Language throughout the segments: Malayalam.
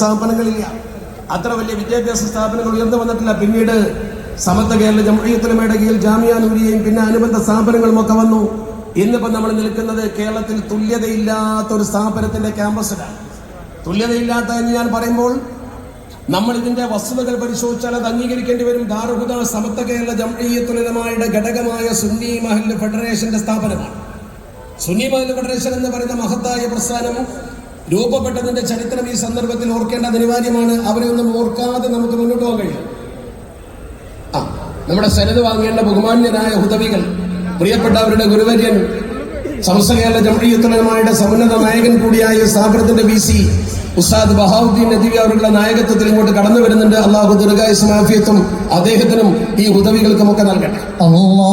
സ്ഥാപനങ്ങളില്ല. അത്ര വലിയ വിദ്യാഭ്യാസ സ്ഥാപനങ്ങൾ ഉയർന്നു വന്നിട്ടില്ല. പിന്നീട് സമത്വ കേരള ജംഹീയത്തുലമയുടെ കീഴിൽ ജാമിയ നൂരിയയും പിന്നെ അനുബന്ധ സ്ഥാപനങ്ങളും ഒക്കെ വന്നു. ഇന്നിപ്പോ നമ്മൾ നിൽക്കുന്നത് കേരളത്തിൽ തുല്യതയില്ലാത്ത ഒരു സ്ഥാപനത്തിന്റെ ക്യാമ്പസിലാണ്. തുല്യതയില്ലാത്ത എന്ന് ഞാൻ പറയുമ്പോൾ നമ്മൾ ഇതിന്റെ വസ്തുതകൾ പരിശോധിച്ചാൽ അത് അംഗീകരിക്കേണ്ടി വരും. ദാറുഹുദ സമത്വ കേരള ജംഹീയത്തുലമയുടെ ഘടകമായ സുന്നി മഹൽ ഫെഡറേഷന്റെ സ്ഥാപനമാണ്. സുന്നി മഹൽ ഫെഡറേഷൻ എന്ന് പറയുന്ന മഹത്തായ പ്രസ്ഥാനം രൂപപ്പെട്ടതിന്റെ ചരിത്രം ഈ സന്ദർഭത്തിൽ ഓർക്കേണ്ടത് അനിവാര്യമാണ്. അവരെ ഒന്നും ഓർക്കാതെ നമുക്ക് മുന്നോട്ട് പോകാൻ കഴിയും. ആ നമ്മുടെ സരത് വാങ്ങേണ്ട ബഹുമാന്യരായ ഹുദവികൾ പ്രിയപ്പെട്ട അവരുടെ ഗുരുവര്യൻ സംസ്ഥാന ജമഴിയത്തുലമാരുടെ സമുന്നത നായകൻ കൂടിയായ സ്ഥാപനത്തിന്റെ വി സി ഉസ്താദ് ബഹാവുദ്ദീൻ നദീവി അവരുടെ നായകത്വത്തിൽ ഇങ്ങോട്ട് കടന്നു വരുന്നുണ്ട്. അള്ളാഹു ദുർഗായ സ്മാഫിയത്തും അദ്ദേഹത്തിനും ഈ ഹുദവികൾക്കുമൊക്കെ നൽകട്ടെ. അള്ളാ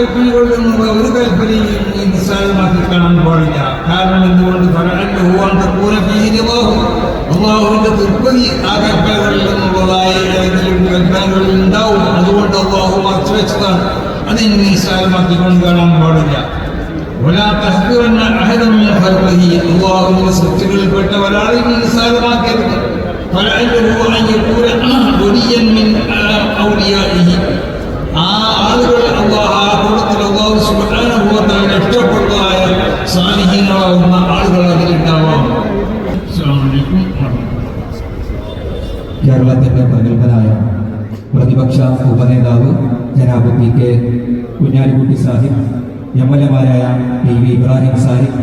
കൽപ്പനകളിൽ നിന്നുള്ള ഒരു കൽപ്പനയും നീ നിസ്സാരമാക്കി കാണാൻ പാടില്ല കാരണം എന്തുകൊണ്ട് ഫലന്റെ ഹൂവാൻ അള്ളാഹുവിന്റെ തൃപ്തി ആ കൽപ്പനകളിൽ നിന്നുള്ളതായ ഏതെങ്കിലും കൽപ്പനകളിൽ ഉണ്ടാവും അതുകൊണ്ട് അള്ളാഹു മറച്ചു വെച്ചതാണ് അത് നീ നിസ്സാരമാക്കിക്കൊണ്ട് കാണാൻ പാടില്ല ولا تحقرن احدا من خلقه الله സൃഷ്ടികളിൽപ്പെട്ട ഒരാളെയും നിസ്സാരമാക്കരുത് فلعله ان يكون وليا من اوليائه ആ സാലിഹീങ്ങളാവുന്ന ആളുകൾ അതിലുണ്ടാവാം. കേരളത്തിന്റെ പ്രഗത്ഭനായ പ്രതിപക്ഷ ഉപനേതാവ് ജനാബ് P K Kunhalikutty Sahib M L എമാരായ P V Ibrahim Sahib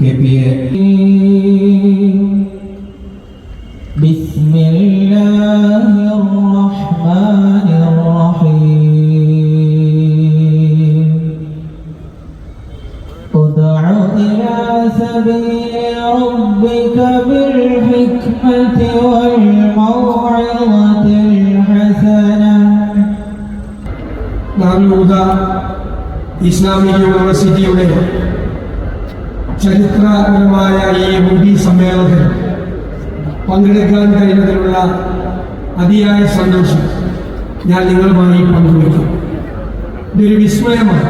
K P A ഇസ്ലാമിക യൂണിവേഴ്സിറ്റിയുടെ ചരിത്രപരമായ ഈ മുടി സമ്മേളനത്തിൽ പങ്കെടുക്കാൻ കഴിയുന്നതിനുള്ള അതിയായ സന്തോഷം ഞാൻ നിങ്ങളുമായി പങ്കുവയ്ക്കും. ഇതൊരു വിസ്മയമാണ്.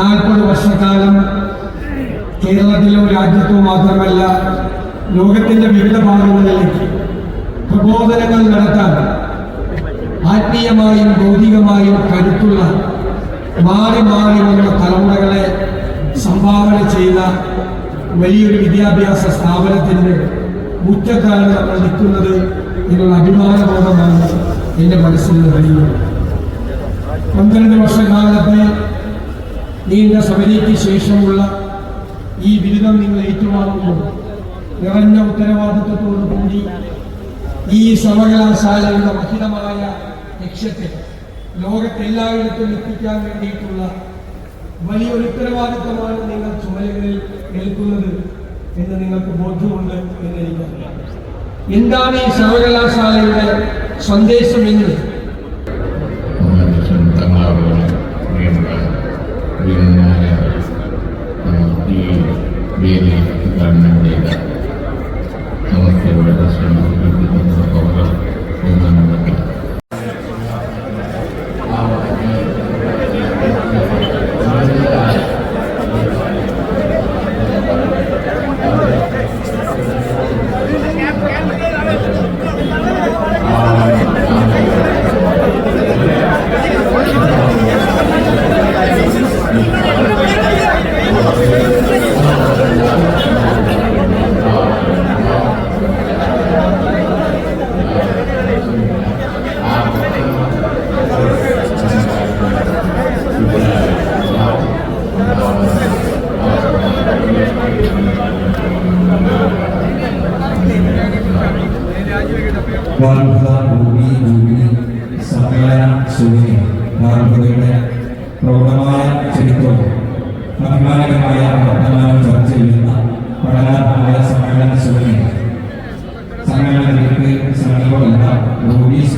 നാൽപ്പത് വർഷക്കാലം കേരളത്തിലോ രാജ്യത്തോ മാത്രമല്ല ലോകത്തിന്റെ വിവിധ ഭാഗങ്ങളിലേക്ക് പ്രബോധനങ്ങൾ നടത്താൻ ആത്മീയമായും ഭൗതികമായും കരുത്തുള്ള മാറി മാറി വന്ന തലമുറകളെ സംഭാവന ചെയ്ത വലിയൊരു വിദ്യാഭ്യാസ സ്ഥാപനത്തിന്റെ മുറ്റത്താണ് നമ്മൾ നിൽക്കുന്നത് എന്നുള്ള അഭിമാനബോധമാണ് എന്റെ മനസ്സിൽ നിറയുന്നത്. പന്ത്രണ്ട് വർഷക്കാലത്തെ നീണ്ട സമരയ്ക്ക് ശേഷമുള്ള ഈ ബിരുദം നിങ്ങൾ ഏറ്റുവാങ്ങുമ്പോൾ നിറഞ്ഞ ഉത്തരവാദിത്വത്തോടു കൂടി ഈ സർവകലാശാലയുടെ മഹിതമായ ലക്ഷ്യത്തെ ലോകത്തെല്ലായിടത്തും എത്തിക്കാൻ വേണ്ടിയിട്ടുള്ള വലിയൊരു ഉത്തരവാദിത്തമാണ് നിങ്ങൾ ചുമലുകളിൽ ഏൽക്കുന്നത് എന്ന് നിങ്ങൾക്ക് ബോധ്യമുണ്ട് എന്ന് എനിക്കറിയാം. എന്താണ് ഈ സർവകലാശാലയുടെ സന്ദേശം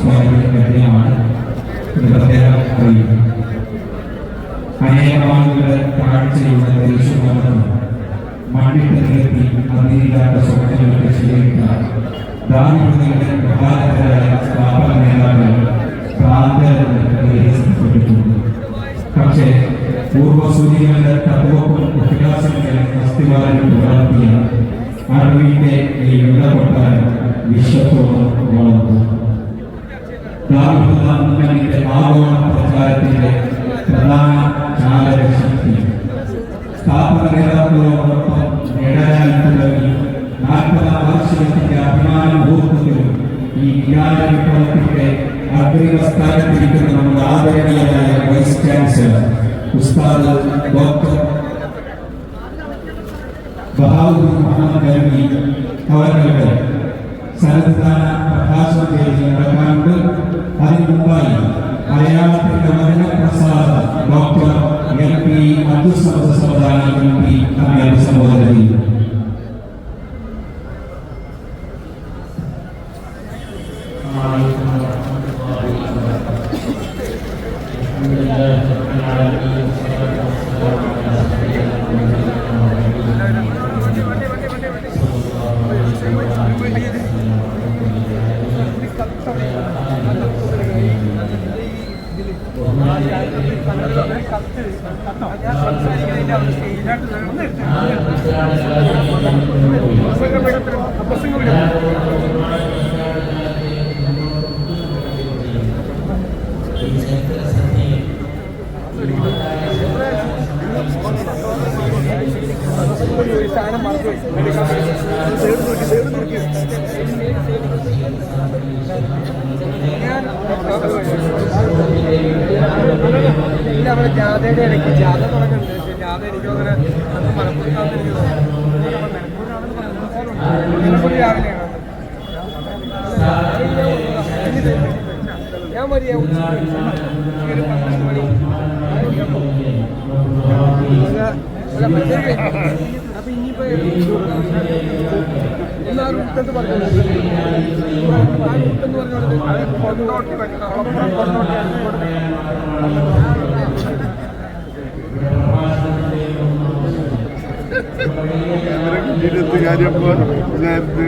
സ്ക്വയറിൽ ലഭ്യമാണ് ഇത് പ്രത്യേകം അറിയിക്കുന്നു അനേകം ആളുകളുടെ കാഴ്ചയുടെ ദേശീയമാണെന്നും മണ്ണിട്ട് നിരത്തി അതിരില്ലാത്ത സ്വപ്നങ്ങൾക്ക് ശരിയിട്ടാൽ ദാരിദ്ര്യങ്ങളുടെ പ്രധാനപ്പെട്ടതായ സ്ഥാപന നേതാക്കൾ പ്രാന്തപ്പെട്ടിട്ടുണ്ട് പക്ഷേ പൂർവസൂചികളുടെ തത്വവും വികാസങ്ങളെ അസ്ഥിവാരം പുലർത്തിയ അറിവിന്റെ ഈ വിടപെട്ടാൽ വിശ്വത്തോളം വളർന്നു. ಕಾರ್ಯಕ್ರಮಕ್ಕೆ ಆಹ್ವಾನ ಪಂಚಾಯತಿಗೆ ಪ್ರಧಾನ ನ್ಯಾಯಾಧೀಶಿ ಸ್ಥಾಪನೆಯಾಗುವ ನ್ಯಾಯಾಲಯದಲ್ಲಿ ನಾಲ್ಕರ ವಾರ್ಷಿಕತೆಗೆ ಅಭಿಮಾನ ಹೋಗುತ್ತಿರುವ ಈ ನ್ಯಾಯ ವಿಫಲತೆಗೆ ಅಗ್ರಿಮ ಸ್ಥಾನಕ್ಕೆ ನಮ್ಮ ಆದಾಯ ವೈಸ್ ಚಾನ್ಸಲರ್ ಉಸ್ತಾದ ಡಾಕ್ಟರ್ ಬಹಾವುದ್ದೀನ್ ಮೊಹಮ್ಮದ್ ಅಲಿ ಅವರ ಸಂಸ್ಥಾನ Prakash ಪ್ರಕಾಂಡ್ paling depan area perkembangan pasal doktor MP Agus Sabah Sabah MP kami yang bersama tadi. Assalamualaikum warahmatullahi ഇരുപത്തി കാര്യം നേരത്തെ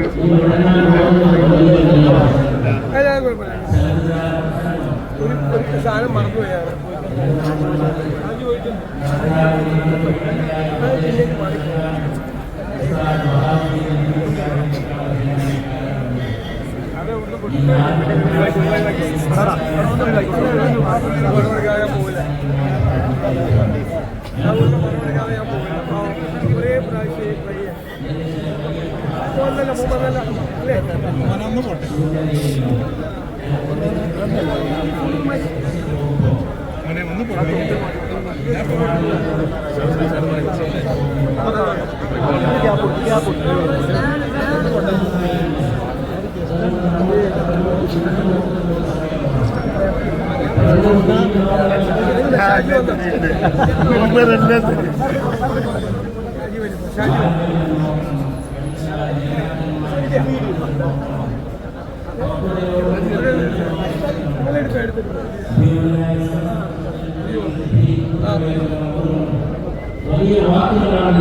ഒരു സാധനം മറന്നുപോയാണ് അത് ചോദിക്കുന്നു ഒരേ പ്രാവശ്യം പോലല്ല മൂന്നല്ല അല്ലേ മനൊന്ന് പോട്ടെ മോനെ ഒന്ന് പോട്ടെ ഞാൻ പോട്ടെ വലിയ വാക്കുകളാണ്